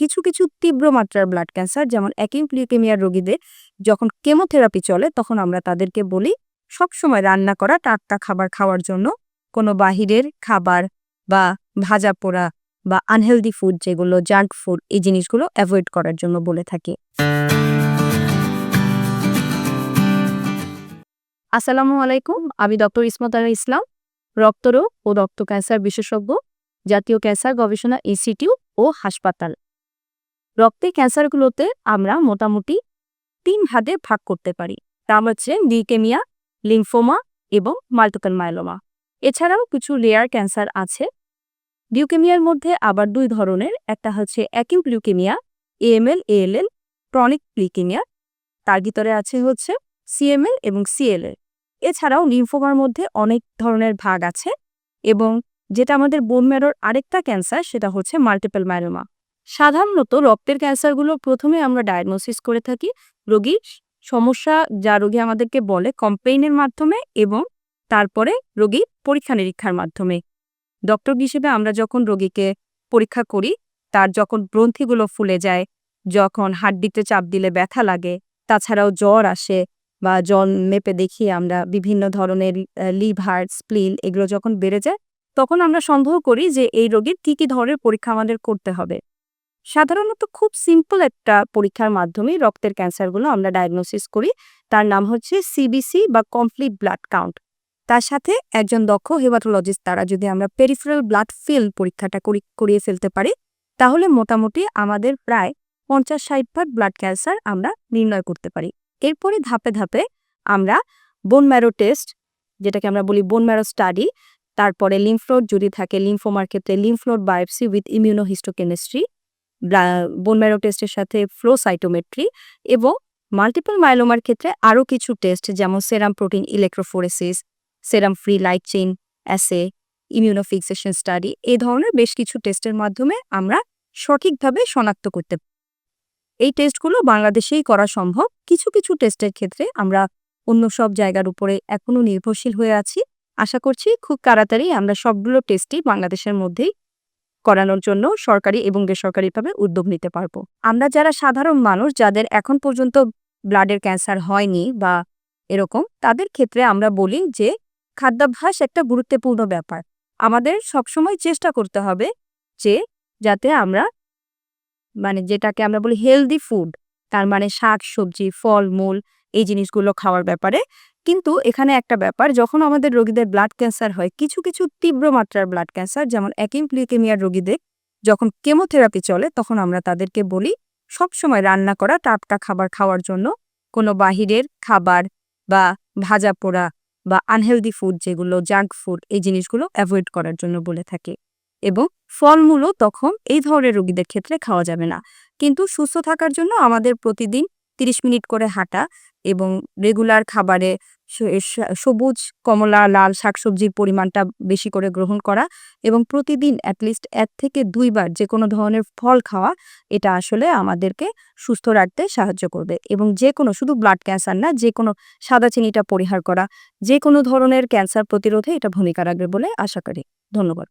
কিছু কিছু তীব্র মাত্রার ব্লাড ক্যান্সার যেমন অ্যাকিউট লিউকেমিয়ার রোগীদের যখন কেমোথেরাপি চলে, তখন আমরা তাদেরকে বলি, সবসময় রান্না করা টাটকা খাবার খাওয়ার জন্য। কোনো বাহিরের খাবার বা ভাজা পোড়া বা আনহেলদি ফুড যেগুলো জাঙ্ক ফুড এই জিনিসগুলো অ্যাভয়েড করার জন্য বলে থাকি। আসসালামু আলাইকুম, আমি ডক্টর ইসমত আলা ইসলাম, রক্তরোগ ও রক্ত ক্যান্সার বিশেষজ্ঞ, জাতীয় ক্যান্সার গবেষণা ইনস্টিটিউট ও হাসপাতাল। রক্তের ক্যান্সারগুলোতে আমরা মোটামুটি তিন ভাগে ভাগ করতে পারি। তা হচ্ছে লিউকেমিয়া, লিম্ফোমা এবং মাল্টিপল মাইলোমা এছাড়াও কিছু রেয়ার ক্যান্সার আছে। লিউকেমিয়ার মধ্যে আবার দুই ধরনের, একটা হচ্ছে acute leukaemia AML ALL chronic leukaemia তার ভিতরে আছে হচ্ছে সিএমএল এবং সিএলএল এছাড়াও লিম্ফোমার মধ্যে অনেক ধরনের ভাগ আছে এবং যেটা আমাদের বোন ম্যারোর আরেকটা ক্যান্সার সেটা হচ্ছে মাল্টিপল মাইলোমা সাধারণত রক্তের ক্যান্সারগুলো প্রথমে আমরা ডায়াগনোসিস করে থাকি। রোগীর সমস্যা যা রোগী আমাদেরকে বলে কমপ্লেইনের মাধ্যমে এবং তারপরে রোগী পরীক্ষা নিরীক্ষার মাধ্যমে। ডক্টর হিসেবে আমরা যখন রোগীকে পরীক্ষা করি, তার যখন গ্রন্থিগুলো ফুলে যায়, যখন হাড্ডিতে চাপ দিলে ব্যথা লাগে, তাছাড়াও জ্বর আসে বা জল মেপে দেখি আমরা বিভিন্ন ধরনের লিভার, স্প্লিন এগুলো যখন বেড়ে যায়, তখন আমরা সন্দেহ করি যে এই রোগীর কি কি ধরনের পরীক্ষা আমাদের করতে হবে। সাধারণত খুব সিম্পল একটা পরীক্ষার মাধ্যমে রক্তের ক্যান্সারগুলো আমরা ডায়াগনোসিস করি। তার নাম হচ্ছে সিবিসি বা কমপ্লিট ব্লাড কাউন্ট তার সাথে একজন দক্ষ হেমাটোলজিস্ট দ্বারা যদি আমরা পেরিফেরাল ব্লাড ফিল পরীক্ষাটা করি, করিয়ে ফেলতে পারি, তাহলে মোটামুটি আমাদের প্রায় পঞ্চাশ ষাট ভাগ ব্লাড ক্যান্সার আমরা নির্ণয় করতে পারি। এরপরে ধাপে ধাপে আমরা বোন ম্যারো টেস্ট যেটাকে আমরা বলি বোন ম্যারো স্টাডি তারপরে লিম্ফ্লোড যদি থাকে লিম্ফোমার ক্ষেত্রে lymph node biopsy with immunohistochemistry bone marrow টেস্টের সাথে ফ্লো সাইটোমেট্রি এবং মাল্টিপল মাইলোমার ক্ষেত্রে আরও কিছু টেস্ট যেমন serum protein electrophoresis serum free light chain assay immunofixation study এই ধরনের বেশ কিছু টেস্টের মাধ্যমে আমরা সঠিকভাবে শনাক্ত করতে এই টেস্টগুলো বাংলাদেশেই করা সম্ভব। কিছু কিছু টেস্টের ক্ষেত্রে আমরা অন্য সব জায়গার উপরে এখনও নির্ভরশীল হয়ে আছি। আশা করছি খুব তাড়াতাড়ি আমরা সবগুলো টেস্টই বাংলাদেশের মধ্যেই করানোর জন্য সরকারি এবং বেসরকারিভাবে উদ্যোগ নিতে পারব। আমরা যারা সাধারণ মানুষ, যাদের এখন পর্যন্ত ব্লাডের ক্যান্সার হয়নি বা এরকম, তাদের ক্ষেত্রে আমরা বলি যে খাদ্যাভ্যাস একটা গুরুত্বপূর্ণ ব্যাপার। আমাদের সবসময় চেষ্টা করতে হবে যে যাতে আমরা মানে যেটাকে আমরা বলি হেলদি ফুড তার মানে শাক, সবজি ফল মূল এই জিনিসগুলো খাওয়ার ব্যাপারে। কিন্তু এখানে একটা ব্যাপার, যখন আমাদের রোগীদের ব্লাড ক্যান্সার হয়, কিছু কিছু তীব্র মাত্রার ব্লাড ক্যান্সার যেমন অ্যাকিউট লিউকেমিয়ার রোগীদের, যখন কেমোথেরাপি চলে, তখন আমরা তাদেরকে বলি, সবসময় রান্না করা টাটকা খাবার খাওয়ার জন্য। কোনো বাহিরের খাবার বা ভাজা পোড়া বা আনহেলদি ফুড যেগুলো জাঙ্ক ফুড এই জিনিসগুলো অ্যাভয়েড করার জন্য বলে থাকে। এবং ফলমূলও তখন এই ধরনের রোগীদের ক্ষেত্রে খাওয়া যাবে না। কিন্তু সুস্থ থাকার জন্য আমাদের প্রতিদিন তিরিশ মিনিট করে হাঁটা এবং রেগুলার খাবারে সবুজ, কমলা, লাল শাকসবজির পরিমাণটা বেশি করে গ্রহণ করা এবং প্রতিদিন অ্যাটলিস্ট এক থেকে দুইবার যে কোনো ধরনের ফল খাওয়া, এটা আসলে আমাদেরকে সুস্থ রাখতে সাহায্য করবে এবং যে কোনো শুধু ব্লাড ক্যান্সার না, যে কোনো সাদা চিনিটা পরিহার করা, যে কোনো ধরনের ক্যান্সার প্রতিরোধে এটা ভূমিকা রাখবে বলে আশা করি। ধন্যবাদ।